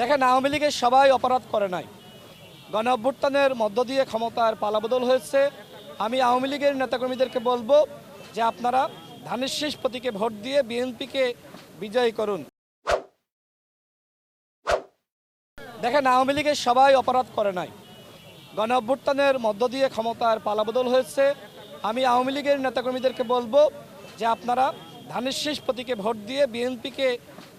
দেখেন, আওয়ামী লীগের সবাই অপরাধ করে নাই। গণ অভ্যুত্থানের মধ্য দিয়ে ক্ষমতার পালাবদল হয়েছে। আমি আওয়ামী লীগের নেতাকর্মীদেরকে বলব যে আপনারা ধানের শীষ প্রতীকে ভোট দিয়ে বিএনপিকে বিজয়ী করুন। দেখেন, আওয়ামী লীগের সবাই অপরাধ করে নাই। গণ অভ্যুত্থানের মধ্য দিয়ে ক্ষমতার পালাবদল হয়েছে। আমি আওয়ামী লীগের নেতাকর্মীদেরকে বলব যে আপনারা ধানের শীষ প্রতীকে ভোট দিয়ে বিএনপিকে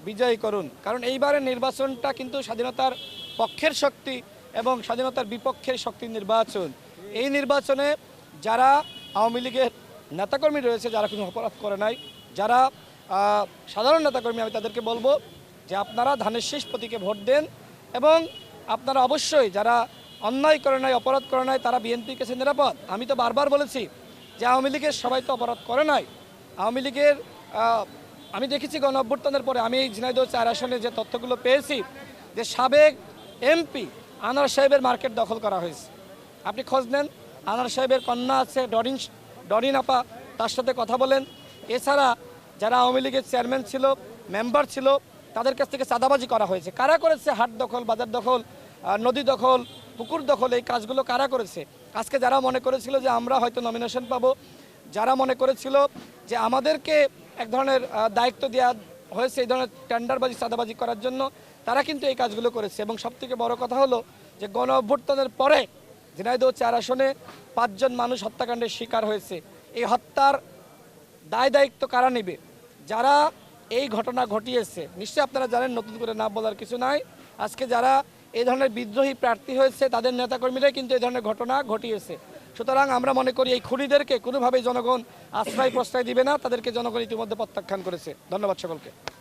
বিজয়ী করুন। কারণ এইবারের নির্বাচনটা কিন্তু স্বাধীনতার পক্ষের শক্তি এবং স্বাধীনতার বিপক্ষের শক্তির নির্বাচন। এই নির্বাচনে যারা আওয়ামী লীগের নেতাকর্মী রয়েছে, যারা কোনো অপরাধ করে নাই, যারা সাধারণ নেতাকর্মী, আমি তাদেরকে বলব যে আপনারা ধানের শীষ প্রতীকে ভোট দেন এবং আপনারা অবশ্যই যারা অন্যায় করে নাই, অপরাধ করে নাই, তারা বিএনপির কাছে নিরাপদ। আমি তো বারবার বলেছি যে আওয়ামী লীগের সবাই তো অপরাধ করে নাই। আওয়ামী লীগের আমি দেখেছি গণ অভ্যুত্থানের পরে আমি ঝিনাইদহ চার আসনে যে তথ্যগুলো পেয়েছি যে সাবেক এমপি আনার সাহেবের মার্কেট দখল করা হয়েছে। আপনি খোঁজ নেন, আনার সাহেবের কন্যা আছে ডরিন ডরিন আপা, তার সাথে কথা বলেন। এছাড়া যারা আওয়ামী লীগের চেয়ারম্যান ছিল, মেম্বার ছিল, তাদের কাছ থেকে চাঁদাবাজি করা হয়েছে। কারা করেছে? হাট দখল, বাজার দখল নদী দখল, পুকুর দখল, এই কাজগুলো কারা করেছে? আজকে যারা মনে করেছিল যে আমরা হয়তো নমিনেশন পাবো যারা মনে করেছিল যে আমাদেরকে এক ধরনের দায়িত্ব দেওয়া হয়েছে এই ধরনের টেন্ডারবাজি চাঁদাবাজি করার জন্য, তারা কিন্তু এই কাজগুলো করেছে। এবং সবথেকে বড় কথা হলো যে গণ অভ্যুত্থানের পরে ঝিনাইদহ চার আসনে পাঁচজন মানুষ হত্যাকাণ্ডের শিকার হয়েছে। এই হত্যার দায় দায়িত্ব কারা নেবে? যারা এই ঘটনা ঘটিয়েছে, নিশ্চয়ই আপনারা জানেন, নতুন করে না বলার কিছু নাই। আজকে যারা এই ধরনের বিদ্রোহী প্রার্থী হয়েছে, তাদের নেতাকর্মীরাই কিন্তু এই ধরনের ঘটনা ঘটিয়েছে। সুতরাং আমরা মনে করি এই খুনিদেরকে কোনোভাবেই জনগণ আশ্রয় প্রশ্রয় দিবে না, তাদেরকে জনগণ ইতিমধ্যে প্রত্যাখ্যান করেছে। ধন্যবাদ সকলকে।